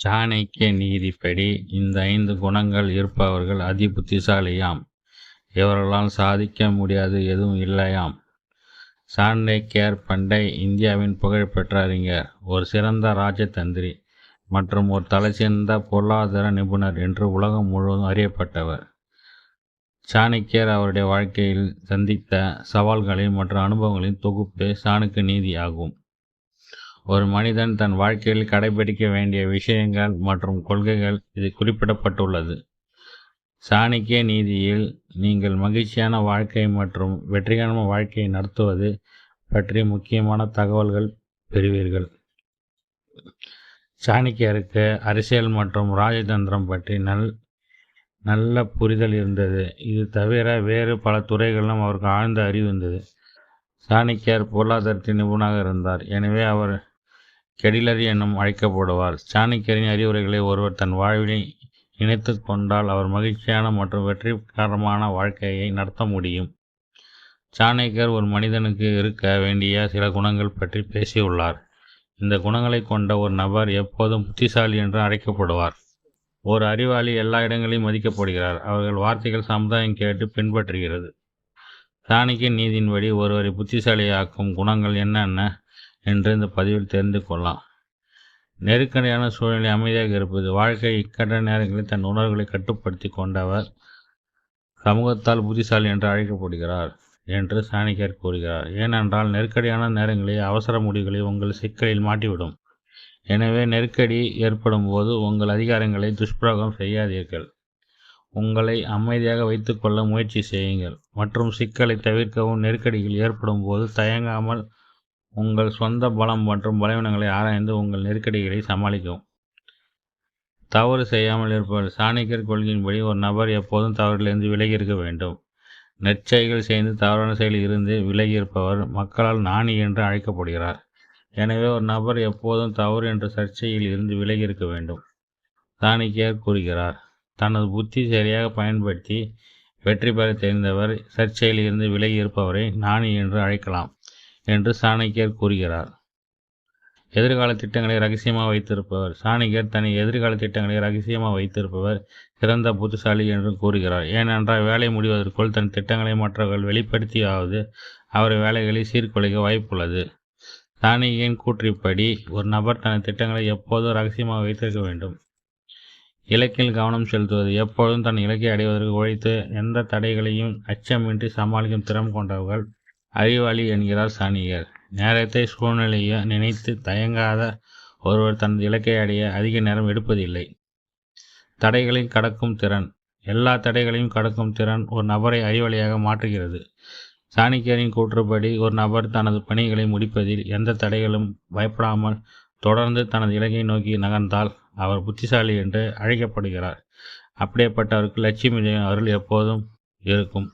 சாணக்கிய நீதிப்படி இந்த ஐந்து குணங்கள் இருப்பவர்கள் அதி புத்திசாலியாம் இவர்களால் சாதிக்க முடியாது எதுவும் இல்லையாம். சாண்டேக்கியர் பண்டை இந்தியாவின் புகழ்பெற்ற அறிஞர் ஒரு சிறந்த ராஜதந்திரி மற்றும் ஒரு தலைசிறந்த பொருளாதார நிபுணர் என்று உலகம் முழுவதும் அறியப்பட்டவர். சாணக்கியர் அவருடைய வாழ்க்கையில் சந்தித்த சவால்களின் மற்றும் அனுபவங்களின் தொகுப்பே சாணக்கிய நீதி ஆகும் ஒரு மனிதன் தன் வாழ்க்கையில் கடைபிடிக்க வேண்டிய விஷயங்கள் மற்றும் கொள்கைகள் இது குறிப்பிடப்பட்டுள்ளது. சாணிக்கிய நீதியில் நீங்கள் மகிழ்ச்சியான வாழ்க்கை மற்றும் வெற்றிகரமான வாழ்க்கையை நடத்துவது பற்றி முக்கியமான தகவல்கள் பெறுவீர்கள். சாணிக்கியருக்கு அரசியல் மற்றும் ராஜதந்திரம் பற்றி நல் நல்ல புரிதல் இருந்தது. இது தவிர வேறு பல துறைகளிலும் அவருக்கு ஆழ்ந்த அறிவு இருந்தது. சாணிக்கியார் பொருளாதாரத்தின் நிபுணராக இருந்தார். எனவே அவர் கெடிலரி என்னும் அழைக்கப்படுவார். சாணக்கியரின் அறிவுரைகளை ஒருவர் தன் வாழ்வினை இணைத்து கொண்டால் அவர் மகிழ்ச்சியான மற்றும் வெற்றிகரமான வாழ்க்கையை நடத்த முடியும். சாணக்கியர் ஒரு மனிதனுக்கு இருக்க வேண்டிய சில குணங்கள் பற்றி பேசியுள்ளார். இந்த குணங்களை கொண்ட ஒரு நபர் எப்போதும் புத்திசாலி என்று அழைக்கப்படுவார். ஒரு அறிவாளி எல்லா இடங்களிலும் மதிக்கப்படுகிறார். அவர்கள் வார்த்தைகள் சமுதாயம் கேட்டு பின்பற்றுகிறது. சாணக்கிய நீதியின்படி ஒருவரை புத்திசாலியாக்கும் குணங்கள் என்னென்ன? என்று இந்த பதிவில் தெரிந்து கொள்ளலாம். நெருக்கடியான சூழ்நிலை அமைதியாக இருப்பது வாழ்க்கை இக்கட்ட நேரங்களில் தன் உணர்வுகளை கட்டுப்படுத்தி கொண்டவர் சமூகத்தால் புத்திசாலி என்று அழைக்கப்படுகிறார் என்று சாணக்கியர் கூறுகிறார். ஏனென்றால் நெருக்கடியான நேரங்களில் அவசர முடிவுகளை உங்கள் சிக்கலில் மாட்டிவிடும். எனவே நெருக்கடி ஏற்படும் போது உங்கள் அதிகாரங்களை துஷ்பிரயோகம் செய்யாதீர்கள். உங்களை அமைதியாக வைத்துக்கொள்ள முயற்சி செய்யுங்கள். மற்றும் சிக்கலை தவிர்க்கவும் நெருக்கடிகள் ஏற்படும் போது தயங்காமல் உங்கள் சொந்த பலம் மற்றும் பலவீனங்களை ஆராய்ந்து உங்கள் நெருக்கடிகளை சமாளிக்கவும். தவறு செய்யாமல் இருப்பவர் சாணிக்கர் கொள்கையின்படி ஒரு நபர் எப்போதும் தவறிலிருந்து விலகி இருக்க வேண்டும். நெற்செயல்கள் செய்து தவறான செயலில் இருந்து விலகி இருப்பவர் மக்களால் நாணி என்று அழைக்கப்படுகிறார். எனவே ஒரு நபர் எப்போதும் தவறு என்ற சர்ச்சையில் இருந்து விலகி இருக்க வேண்டும். சாணிக்கியார் கூறுகிறார் தனது புத்தி சரியாக பயன்படுத்தி வெற்றி பெற தெரிந்தவர் சர்ச்சையில் இருந்து விலகி இருப்பவரை நாணி என்று அழைக்கலாம். என்று சாணக்கியர் கூறுகிறார். எதிர்கால திட்டங்களை ரகசியமாக வைத்திருப்பவர். சாணக்கியர் தனி எதிர்கால திட்டங்களை ரகசியமாக வைத்திருப்பவர் சிறந்த புத்திசாலி என்று கூறுகிறார். ஏனென்றால் வேலை முடிவதற்குள் தன் திட்டங்களை மற்றவர்கள் வெளிப்படுத்தியாவது அவர் வேலைகளை சீர்குலைக்க வாய்ப்புள்ளது. சாணக்கியின் கூற்றிப்படி ஒரு நபர் தனது திட்டங்களை எப்போதும் ரகசியமாக வைத்திருக்க வேண்டும். இலக்கில் கவனம் செலுத்துவது எப்பொழுதும் தன் இலக்கை அடைவதற்கு உழைத்து எந்த தடைகளையும் அச்சமின்றி சமாளிக்கும் திறம் கொண்டவர்கள் அறிவாளி என்கிறார் சாணியர். நேரத்தை சூழ்நிலையை நினைத்து தயங்காத ஒருவர் தனது இலக்கை அடைய அதிக நேரம் எடுப்பதில்லை. தடைகளை கடக்கும் திறன். எல்லா தடைகளையும் கடக்கும் திறன் ஒரு நபரை அறிவாளியாக மாற்றுகிறது. சாணிக்கியரின் கூற்றுப்படி ஒரு நபர் தனது பணிகளை முடிப்பதில் எந்த தடைகளும் பயப்படாமல் தொடர்ந்து தனது இலக்கை நோக்கி நகர்ந்தால் அவர் புத்திசாலி என்று அழைக்கப்படுகிறார். அப்படியேப்பட்டவருக்கு லட்சுமி அருள் எப்போதும் இருக்கும்.